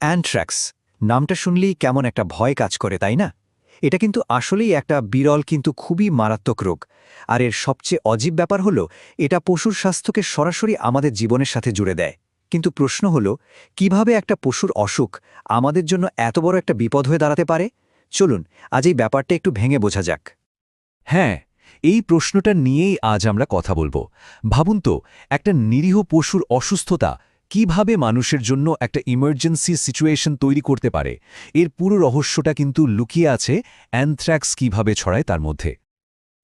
Anthrax নামটা শুনলেই কেমন একটা ভয় কাজ করে, তাই না? এটা কিন্তু আসলেই একটা বিরল কিন্তু খুবই মারাত্মক রোগ। আর এর সবচেয়ে অজীব ব্যাপার হলো, এটা পশুর স্বাস্থ্যকে সরাসরি আমাদের জীবনের সাথে জুড়ে দেয়। কিন্তু প্রশ্ন হলো, কীভাবে একটা পশুর অসুখ আমাদের জন্য এত বড় একটা বিপদ হয়ে দাঁড়াতে পারে? চলুন, আজ এই ব্যাপারটা একটু ভেঙে বোঝা যাক। হ্যাঁ এই প্রশ্নটা নিয়েই আজ আমরা কথা বলব। ভাবুন তো, একটা নিরীহ পশুর অসুস্থতা কীভাবে মানুষের জন্য একটা ইমার্জেন্সি সিচুয়েশন তৈরি করতে পারে? এর পুরো রহস্যটা কিন্তু লুকিয়ে আছে অ্যানথ্র্যাক্স কীভাবে ছড়ায় তার মধ্যে।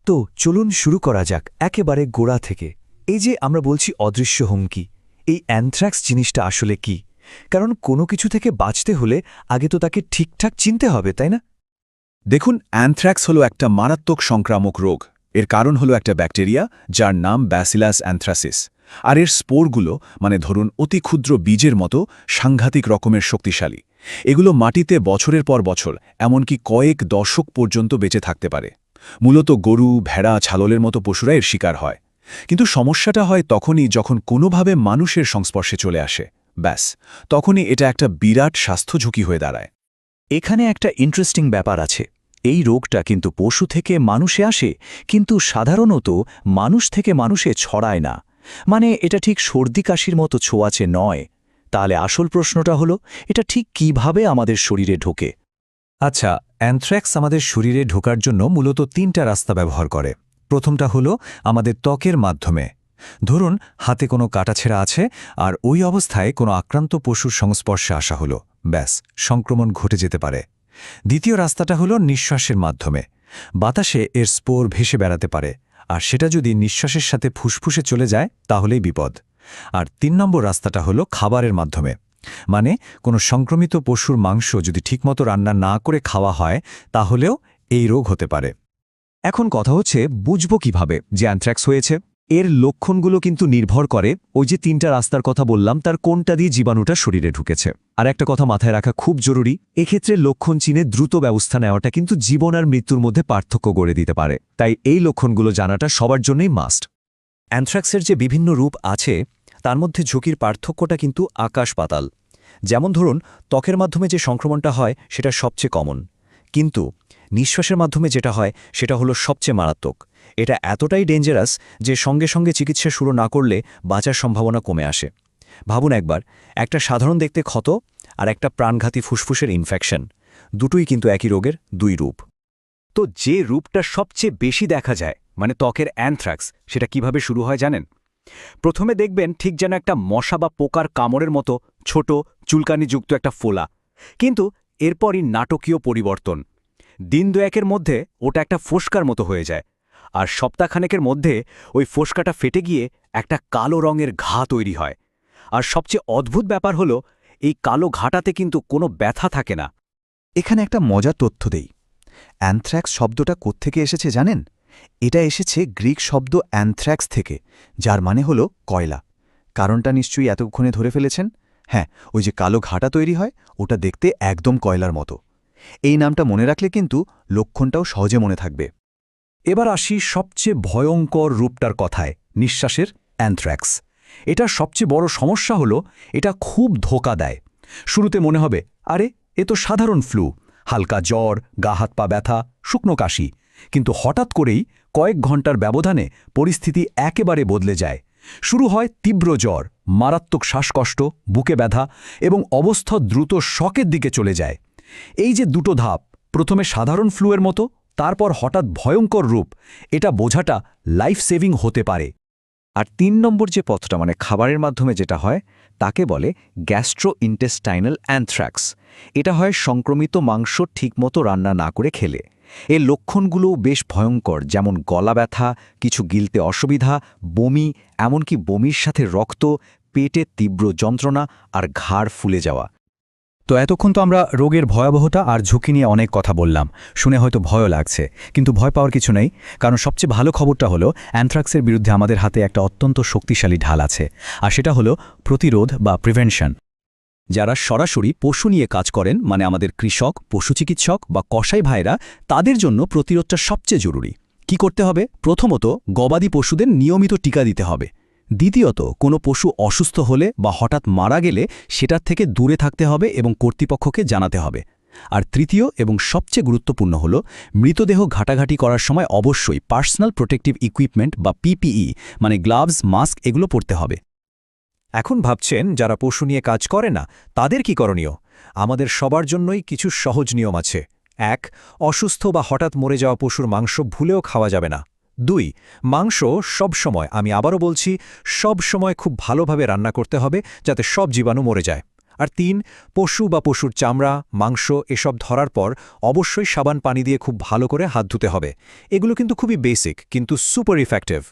তো চলুন শুরু করা যাক একেবারে গোড়া থেকে। এই যে আমরা বলছি অদৃশ্য হুমকি, এই অ্যানথ্রাক্স জিনিসটা আসলে কি? কারণ কোনো কিছু থেকে বাঁচতে হলে আগে তো তাকে ঠিকঠাক চিনতে হবে, তাই না? দেখুন অ্যানথ্র্যাক্স হলো একটা মারাত্মক সংক্রামক রোগ। এর কারণ হলো একটা ব্যাকটেরিয়া, যার নাম ব্যাসিলাস অ্যানথ্রাসিস আর এর স্পোরগুলো মানে ধরুন অতি ক্ষুদ্র বীজের মতো, সাংঘাতিক রকমের শক্তিশালী। এগুলো মাটিতে বছরের পর বছর, এমনকি কয়েক দশক পর্যন্ত বেঁচে থাকতে পারে। মূলত গরু, ভেড়া ছাললের মতো পশুরা এর শিকার হয়। কিন্তু সমস্যাটা হয় তখনই যখন কোনোভাবে মানুষের সংস্পর্শে চলে আসে। ব্যাস, তখনই এটা একটা বিরাট স্বাস্থ্য ঝুঁকি হয়ে দাঁড়ায়। এখানে একটা ইন্টারেস্টিং ব্যাপার আছে। এই রোগটা কিন্তু পশু থেকে মানুষে আসে, কিন্তু সাধারণত মানুষ থেকে মানুষে ছড়ায় না। মানে এটা ঠিক সর্দি কাশির মতো ছোঁয়াচে নয়। তাহলে আসল প্রশ্নটা হলো, এটা ঠিক কীভাবে আমাদের শরীরে ঢোকে? আচ্ছা অ্যানথ্র্যাক্স আমাদের শরীরে ঢোকার জন্য মূলত তিনটা রাস্তা ব্যবহার করে। প্রথমটা হলো আমাদের ত্বকের মাধ্যমে। ধরুন, হাতে কোনো কাটাছেড়া আছে আর ওই অবস্থায় কোনো আক্রান্ত পশুর সংস্পর্শে আসা হলো। ব্যাস, সংক্রমণ ঘটে যেতে পারে। দ্বিতীয় রাস্তাটা হলো নিঃশ্বাসের মাধ্যমে। বাতাসে এর স্পোর ভেসে বেড়াতে পারে। আর সেটা যদি নিঃশ্বাসের সাথে ফুসফুসে চলে যায়, তাহলেই বিপদ। আর তিন নম্বর রাস্তাটা হলো খাবারের মাধ্যমে। মানে কোনো সংক্রমিত পশুর মাংস যদি ঠিকমতো রান্না না করে খাওয়া হয়, তাহলেও এই রোগ হতে পারে। এখন কথা হচ্ছে, বুঝব কীভাবে যে অ্যানথ্রাক্স হয়েছে। এর লক্ষণগুলো কিন্তু নির্ভর করে ওই যে তিনটা রাস্তার কথা বললাম, তার কোনটা দিয়ে জীবাণুটা শরীরে ঢুকেছে। আর একটা কথা মাথায় রাখা খুব জরুরি, এক্ষেত্রে লক্ষণ চিনে দ্রুত ব্যবস্থা নেওয়াটা কিন্তু জীবন আর মৃত্যুর মধ্যে পার্থক্য গড়ে দিতে পারে। তাই এই লক্ষণগুলো জানাটা সবার জন্যই মাস্ট অ্যানথ্রাক্সের যে বিভিন্ন রূপ আছে, তার মধ্যে ঝুঁকির পার্থক্যটা কিন্তু আকাশ পাতাল। যেমন ধরুন, ত্বকের মাধ্যমে যে সংক্রমণটা হয়, সেটা সবচেয়ে কমন কিন্তু নিঃশ্বাসের মাধ্যমে যেটা হয়, সেটা হলো সবচেয়ে মারাত্মক। এটা এতটাই ডেঞ্জারাস যে সঙ্গে সঙ্গে চিকিৎসা শুরু না করলে বাঁচার সম্ভাবনা কমে আসে। ভাবুন একবার, একটা সাধারণ দেখতে ক্ষত আর একটা প্রাণঘাতী ফুসফুসের ইনফেকশন দুটোই কিন্তু একই রোগের দুই রূপ। তো যে রূপটা সবচেয়ে বেশি দেখা যায় মানে ত্বকের অ্যানথ্রাক্স সেটা কীভাবে শুরু হয় জানেন? প্রথমে দেখবেন ঠিক যেন একটা মশা বা পোকার কামড়ের মতো ছোট, চুলকানিযুক্ত একটা ফোলা। কিন্তু এরপরই নাটকীয় পরিবর্তন। দিন দুয়েকের মধ্যে ওটা একটা ফোসকার মতো হয়ে যায়। আর সপ্তাহখানেকের মধ্যে ওই ফোসকাটা ফেটে গিয়ে একটা কালো রঙের ঘা তৈরি হয়। আর সবচেয়ে অদ্ভুত ব্যাপার হলো, এই কালো ঘাটাতে কিন্তু কোনো ব্যথা থাকে না। এখানে একটা মজার তথ্য দেই। অ্যানথ্রাক্স শব্দটা কোত্থেকে এসেছে জানেন? এটা এসেছে গ্রিক শব্দ অ্যানথ্রাক্স থেকে, যার মানে হল কয়লা। কারণটা নিশ্চয়ই এতক্ষণে ধরে ফেলেছেন? হ্যাঁ ওই যে কালো ঘাটা তৈরি হয়, ওটা দেখতে একদম কয়লার মতো। এই নামটা মনে রাখলে কিন্তু লক্ষণটাও সহজে মনে থাকবে। এবার আসি সবচেয়ে ভয়ঙ্কর রূপটার কথায়, নিঃশ্বাসের অ্যানথ্র্যাক্স এটা সবচেয়ে বড় সমস্যা হলো, এটা খুব ধোকা দেয়। শুরুতে মনে হবে, আরে, এ তো সাধারণ ফ্লু, হালকা জ্বর, গা হাত পা ব্যথা, শুকনো কাশি। কিন্তু হঠাৎ করেই কয়েক ঘণ্টার ব্যবধানে পরিস্থিতি একেবারে বদলে যায়। শুরু হয় তীব্র জ্বর, মারাত্মক শ্বাসকষ্ট, বুকে ব্যথা এবং অবস্থা দ্রুত শকের দিকে চলে যায়। এই যে দুটো ধাপ, প্রথমে সাধারণ ফ্লুয়ের মতো, তারপর হঠাৎ ভয়ঙ্কর রূপ, এটা বোঝাটা লাইফ সেভিং হতে পারে। আর তিন নম্বর যে পথটা মানে খাবারের মাধ্যমে যেটা হয়, তাকে বলে গ্যাস্ট্রো ইন্টেস্টাইনাল অ্যানথ্রাক্স এটা হয় সংক্রমিত মাংস ঠিকমতো রান্না না করে খেলে। এর লক্ষণগুলোও বেশ ভয়ঙ্কর, যেমন গলা ব্যথা, কিছু গিলতে অসুবিধা, বমি, এমনকি বমির সাথে রক্ত, পেটে তীব্র যন্ত্রণা আর ঘাড় ফুলে যাওয়া। তো এতক্ষণ তো আমরা রোগের ভয়াবহতা আর ঝুঁকি নিয়ে অনেক কথা বললাম। শুনে হয়তো ভয়ও লাগছে, কিন্তু ভয় পাওয়ার কিছু নেই, কারণ সবচেয়ে ভালো খবরটা হলো, অ্যান্থ্রাক্সের বিরুদ্ধে আমাদের হাতে একটা অত্যন্ত শক্তিশালী ঢাল আছে, আর সেটা হলো প্রতিরোধ বা প্রিভেনশন। যারা সরাসরি পশু নিয়ে কাজ করেন মানে আমাদের কৃষক, পশু চিকিৎসক বা কসাই ভাইরা তাদের জন্য প্রতিরোধটা সবচেয়ে জরুরি। কি করতে হবে? প্রথমত গবাদি পশুদের নিয়মিত টিকা দিতে হবে। দ্বিতীয়ত, কোনো পশু অসুস্থ হলে বা হঠাৎ মারা গেলে সেটার থেকে দূরে থাকতে হবে এবং কর্তৃপক্ষকে জানাতে হবে। আর তৃতীয় এবং সবচেয়ে গুরুত্বপূর্ণ হল, মৃতদেহ ঘাটাঘাটি করার সময় অবশ্যই পার্সোনাল প্রোটেক্টিভ ইকুইপমেন্ট বা পিপিই মানে গ্লাভস, মাস্ক এগুলো পরতে হবে। এখন ভাবছেন, যারা পশু নিয়ে কাজ করে না, তাদের কি করণীয়? আমাদের সবার জন্যই কিছু সহজ নিয়ম আছে। এক, অসুস্থ বা হঠাৎ মরে যাওয়া পশুর মাংস ভুলেও খাওয়া যাবে না। দুই, মাংস সব সময় আমি আবারও বলছি সব সময় খুব ভালোভাবে রান্না করতে হবে যাতে সব জীবাণু মরে যায়। আর তিন, পশু বা পশুর চামড়া, মাংস এসব ধরার পর অবশ্যই সাবান পানি দিয়ে খুব ভালো করে হাত ধুতে হবে। এগুলো কিন্তু খুবই বেসিক কিন্তু সুপার ইফেক্টিভ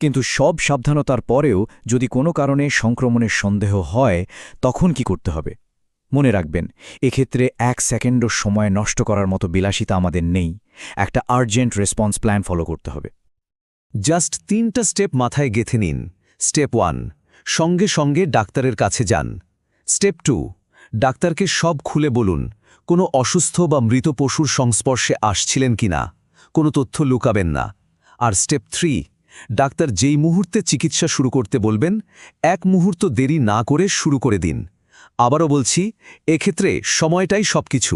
কিন্তু সব সাবধানতার পরেও যদি কোনো কারণে সংক্রমণের সন্দেহ হয়, তখন কি করতে হবে? মনে রাখবেন, এক্ষেত্রে এক সেকেন্ডও সময় নষ্ট করার মতো বিলাসিতা আমাদের নেই। একটা আর্জেন্ট রেসপন্স প্ল্যান ফলো করতে হবে। জাস্ট তিনটা স্টেপ মাথায় গেথে নিন। স্টেপ ওয়ান সঙ্গে সঙ্গে ডাক্তারের কাছে যান। স্টেপ টু ডাক্তারকে সব খুলে বলুন, কোনো অসুস্থ বা মৃত পশুর সংস্পর্শে আসছিলেন কিনা কোনো তথ্য লুকাবেন না। আর স্টেপ থ্রি ডাক্তার যেই মুহূর্তে চিকিৎসা শুরু করতে বলবেন, এক মুহূর্ত দেরি না করে শুরু করে দিন। আবারও বলছি, এক্ষেত্রে সময়টাই সবকিছু।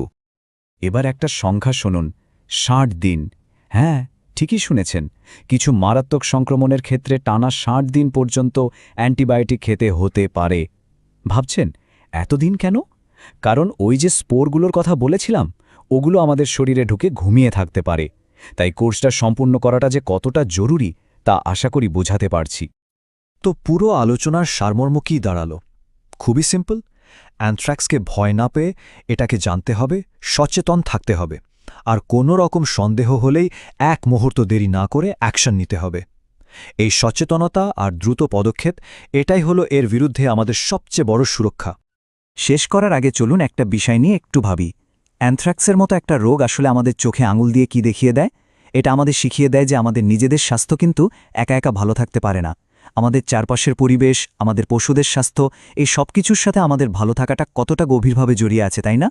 এবার একটা সংখ্যা শুনুন। ষাট দিন। হ্যাঁ ঠিকই শুনেছেন। কিছু মারাত্মক সংক্রমণের ক্ষেত্রে টানা ষাট দিন পর্যন্ত অ্যান্টিবায়োটিক খেতে হতে পারে। ভাবছেন, এতদিন কেন? কারণ ওই যে স্পোরগুলোর কথা বলেছিলাম, ওগুলো আমাদের শরীরে ঢুকে ঘুমিয়ে থাকতে পারে। তাই কোর্সটা সম্পূর্ণ করাটা যে কতটা জরুরি, তা আশা করি বোঝাতে পারছি। তো পুরো আলোচনার সারমর্ম কী দাঁড়াল? খুবই সিম্পল। অ্যানথ্রাক্সকে ভয় না পেয়ে এটাকে জানতে হবে, সচেতন থাকতে হবে। আর কোনো রকম সন্দেহ হলেই এক মুহূর্ত দেরি না করে অ্যাকশন নিতে হবে। এই সচেতনতা আর দ্রুত পদক্ষেপ, এটাই হলো এর বিরুদ্ধে আমাদের সবচেয়ে বড় সুরক্ষা। শেষ করার আগে চলুন একটা বিষয় নিয়ে একটু ভাবি। অ্যানথ্রাক্সের মতো একটা রোগ আসলে আমাদের চোখে আঙুল দিয়ে কি দেখিয়ে দেয়? এটা আমাদের শিখিয়ে দেয় যে আমাদের নিজেদের স্বাস্থ্য কিন্তু একা একা ভালো থাকতে পারে না। আমাদের চারপাশের পরিবেশ, আমাদের পশুদের স্বাস্থ্য, এই সব কিছুর সাথে আমাদের ভালো থাকাটা কতটা গভীরভাবে জড়িয়ে আছে, তাই না?